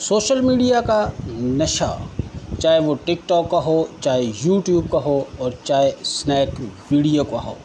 Social media का नशा, चाहे वो टिकटॉक का हो, चाहे यूट्यूब का हो और चाहे स्नैक वीडियो का हो।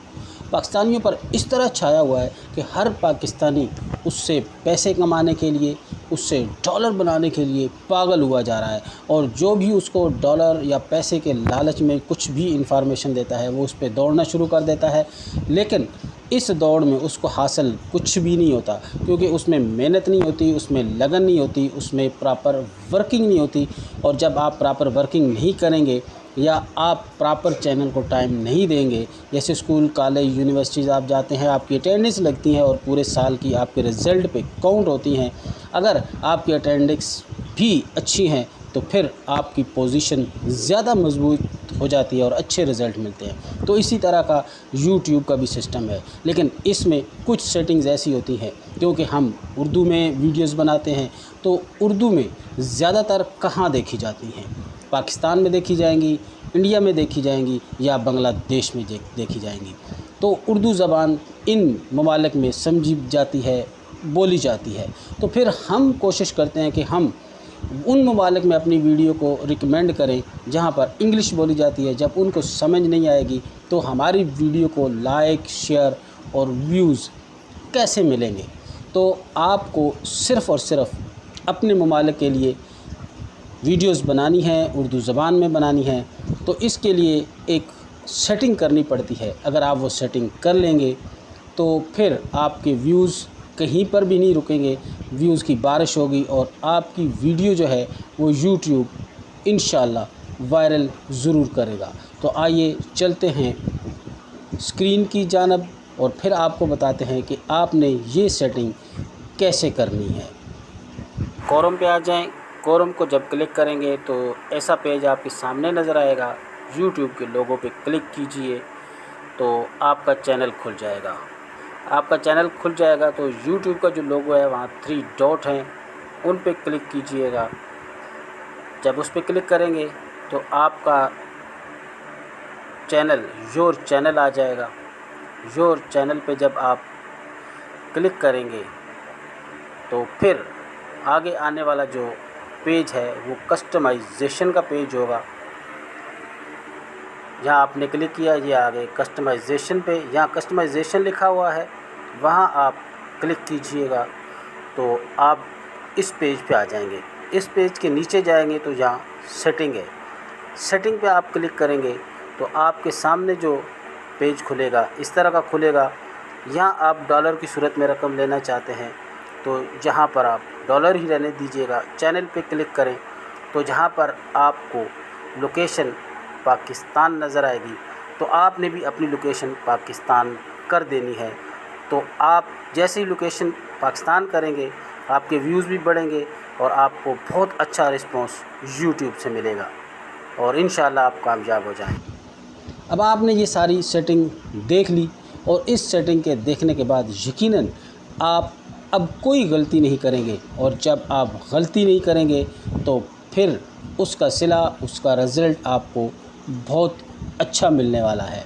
पाकिस्तानियों पर इस तरह छाया हुआ है कि हर पाकिस्तानी उससे पैसे कमाने के लिए, उससे डॉलर बनाने के लिए पागल हुआ जा रहा है और जो भी उसको डॉलर या पैसे के लालच में कुछ भी इंफॉर्मेशन देता है, वो उस पर दौड़ना शुरू कर देता है। लेकिन इस दौड़ में उसको हासिल कुछ भी नहीं होता, क्योंकि उसमें मेहनत नहीं होती, उसमें लगन नहीं होती, उसमें प्रॉपर वर्किंग नहीं होती। और जब आप प्रॉपर वर्किंग नहीं करेंगे, या आप प्रॉपर चैनल को टाइम नहीं देंगे, जैसे स्कूल कॉलेज यूनिवर्सिटीज़ आप जाते हैं, आपकी अटेंडेंस लगती है और पूरे साल की आपके रिज़ल्ट पे काउंट होती हैं। अगर आपकी अटेंडेंस भी अच्छी हैं तो फिर आपकी पोजीशन ज़्यादा मज़बूत हो जाती है और अच्छे रिज़ल्ट मिलते हैं। तो इसी तरह का यूट्यूब का भी सिस्टम है। लेकिन इसमें कुछ सेटिंग्स ऐसी होती हैं क्योंकि हम उर्दू में वीडियोस बनाते हैं। तो उर्दू में ज़्यादातर कहाँ देखी जाती हैं? पाकिस्तान में देखी जाएँगी, इंडिया में देखी जाएँगी या बांग्लादेश में देखी जाएँगी। तो उर्दू ज़बान इन ममालिक में समझी जाती है, बोली जाती है। तो फिर हम कोशिश करते हैं कि हम उन ममालिक में अपनी वीडियो को रिकमेंड करें, जहाँ पर इंग्लिश बोली जाती है। जब उनको समझ नहीं आएगी तो हमारी वीडियो को लाइक शेयर और व्यूज़ कैसे मिलेंगे? तो आपको सिर्फ़ और सिर्फ़ अपने ममालिक के लिए वीडियोस बनानी है, उर्दू ज़बान में बनानी है तो इसके लिए एक सेटिंग करनी पड़ती है। अगर आप वो सेटिंग कर लेंगे तो फिर आपके व्यूज़ कहीं पर भी नहीं रुकेंगे। व्यूज़ की बारिश होगी और आपकी वीडियो जो है वो यूट्यूब इन वायरल ज़रूर करेगा। तो आइए चलते हैं स्क्रीन की जानब और फिर आपको बताते हैं कि आपने ये सेटिंग कैसे करनी है। कॉरम पे आ जाएँ। कॉरम को जब क्लिक करेंगे तो ऐसा पेज आपके सामने नज़र आएगा। यूट्यूब के लोगों पे क्लिक कीजिए तो आपका चैनल खुल जाएगा। आपका चैनल खुल जाएगा तो यूट्यूब का जो लोगो है, वहाँ थ्री डॉट हैं। उन पर क्लिक कीजिएगा। जब उस पर क्लिक करेंगे तो आपका चैनल योर चैनल आ जाएगा। योर चैनल पे जब आप क्लिक करेंगे तो फिर आगे आने वाला जो पेज है, वो कस्टमाइजेशन का पेज होगा। जहाँ आपने क्लिक किया, ये आ गए कस्टमाइजेशन पे, यहाँ कस्टमाइजेशन लिखा हुआ है, वहाँ आप क्लिक कीजिएगा तो आप इस पेज पे आ जाएँगे। इस पेज के नीचे जाएँगे तो यहाँ सेटिंग है। सेटिंग पे आप क्लिक करेंगे तो आपके सामने जो पेज खुलेगा, इस तरह का खुलेगा। यहाँ आप डॉलर की सूरत में रकम लेना चाहते हैं तो जहाँ पर आप डॉलर ही रहने दीजिएगा। चैनल पे क्लिक करें तो जहाँ पर आपको लोकेशन पाकिस्तान नज़र आएगी। तो आपने भी अपनी लोकेशन पाकिस्तान कर देनी है। तो आप जैसे ही लोकेशन पाकिस्तान करेंगे, आपके व्यूज़ भी बढ़ेंगे और आपको बहुत अच्छा रिस्पॉन्स यूट्यूब से मिलेगा और इन आप कामयाब हो जाएँ अब आपने ये सारी सेटिंग देख ली और इस सेटिंग के देखने के बाद यकीनन आप अब कोई गलती नहीं करेंगे और जब आप गलती नहीं करेंगे तो फिर उसका सिला, उसका रिज़ल्ट आपको बहुत अच्छा मिलने वाला है।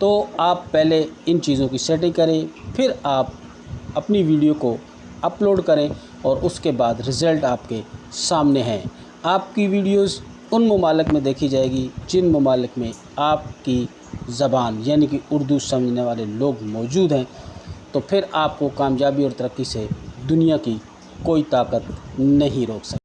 तो आप पहले इन चीज़ों की सेटिंग करें, फिर आप अपनी वीडियो को अपलोड करें और उसके बाद रिज़ल्ट आपके सामने हैं। आपकी वीडियोस उन ममालिक में देखी जाएगी जिन ममालिक में आपकी ज़बान, यानी कि उर्दू समझने वाले लोग मौजूद हैं। तो फिर आपको कामयाबी और तरक्की से दुनिया की कोई ताकत नहीं रोक सकती।